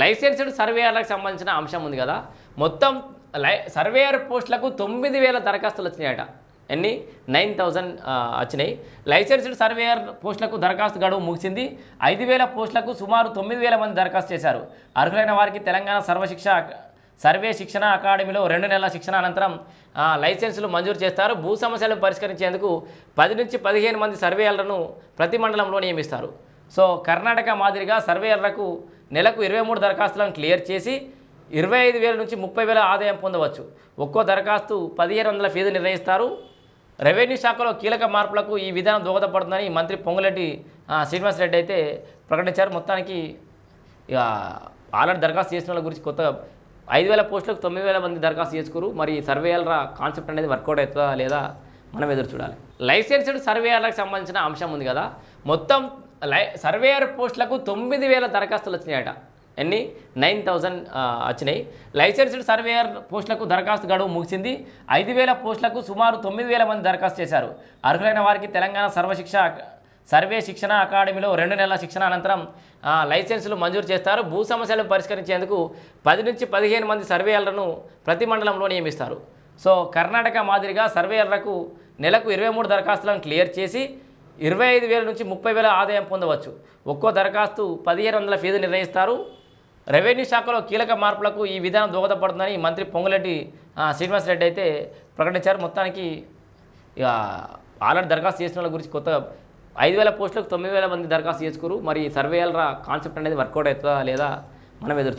Licensed సర్వేయర్లకు సంబంధించిన అంశం ఉంది కదా. మొత్తం లై సర్వేయర్ పోస్టులకు తొమ్మిది వేల దరఖాస్తులు వచ్చినాయట. ఎన్ని? నైన్ థౌజండ్ వచ్చినాయి. లైసెన్స్డ్ సర్వేయర్ పోస్టులకు దరఖాస్తు గడువు ముగిసింది. ఐదు వేల పోస్టులకు సుమారు తొమ్మిది వేల మంది దరఖాస్తు చేశారు. అర్హులైన వారికి తెలంగాణ సర్వశిక్ష సర్వే శిక్షణ అకాడమీలో రెండు నెలల శిక్షణ అనంతరం లైసెన్సులు మంజూరు చేస్తారు. భూ సమస్యలను పరిష్కరించేందుకు పది నుంచి పదిహేను మంది సర్వేయర్లను ప్రతి మండలంలో నియమిస్తారు. సో కర్ణాటక మాదిరిగా సర్వేయర్లకు నెలకు ఇరవై మూడు దరఖాస్తులను క్లియర్ చేసి ఇరవై ఐదు వేల నుంచి ముప్పై వేల ఆదాయం పొందవచ్చు. ఒక్కో దరఖాస్తు పదిహేను వందల ఫీజు నిర్ణయిస్తారు. రెవెన్యూ శాఖలో కీలక మార్పులకు ఈ విధానం దోహదపడుతుందని మంత్రి పొంగులెడ్డి శ్రీనివాస్ రెడ్డి అయితే ప్రకటించారు. మొత్తానికి ఇక ఆల్రెడీ దరఖాస్తు చేసిన వాళ్ళ గురించి కొత్త ఐదు వేల పోస్టులకు తొమ్మిది వేల మంది దరఖాస్తు చేసుకురు. మరి సర్వేయర్ల కాన్సెప్ట్ అనేది వర్కౌట్ అవుతుందా లేదా మనం ఎదురు చూడాలి. లైసెన్స్డ్ సర్వేయర్లకు సంబంధించిన అంశం ఉంది కదా. మొత్తం లై సర్వేయర్ పోస్టులకు తొమ్మిది వేల దరఖాస్తులు వచ్చినాయట. ఎన్ని? నైన్ థౌజండ్ వచ్చినాయి. లైసెన్స్డ్ సర్వేయర్ పోస్టులకు దరఖాస్తు గడువు ముగిసింది. ఐదు వేల పోస్టులకు సుమారు తొమ్మిది వేల మంది దరఖాస్తు చేశారు. అర్హులైన వారికి తెలంగాణ సర్వశిక్ష సర్వే శిక్షణ అకాడమీలో రెండు నెలల శిక్షణ అనంతరం లైసెన్సులు మంజూరు చేస్తారు. భూ సమస్యలను పరిష్కరించేందుకు పది నుంచి పదిహేను మంది సర్వేయర్లను ప్రతి మండలంలో నియమిస్తారు. సో కర్ణాటక మాదిరిగా సర్వేయర్లకు నెలకు ఇరవై మూడు దరఖాస్తులను క్లియర్ చేసి ఇరవై ఐదు వేల నుంచి ముప్పై వేల ఆదాయం పొందవచ్చు. ఒక్కో దరఖాస్తు పదిహేను వందల ఫీజు నిర్ణయిస్తారు. రెవెన్యూ శాఖలో కీలక మార్పులకు ఈ విధానం దోహదపడుతుందని మంత్రి పొంగులెడ్డి శ్రీనివాస్ రెడ్డి అయితే ప్రకటించారు. మొత్తానికి ఇక ఆల్రెడీ దరఖాస్తు చేసిన వాళ్ళ గురించి కొత్త ఐదు వేల పోస్టులకు తొమ్మిది వేల మంది దరఖాస్తు చేసుకురు. మరి సర్వేయర్ల కాన్సెప్ట్ అనేది వర్కౌట్ అవుతుందా లేదా మనం ఎదురు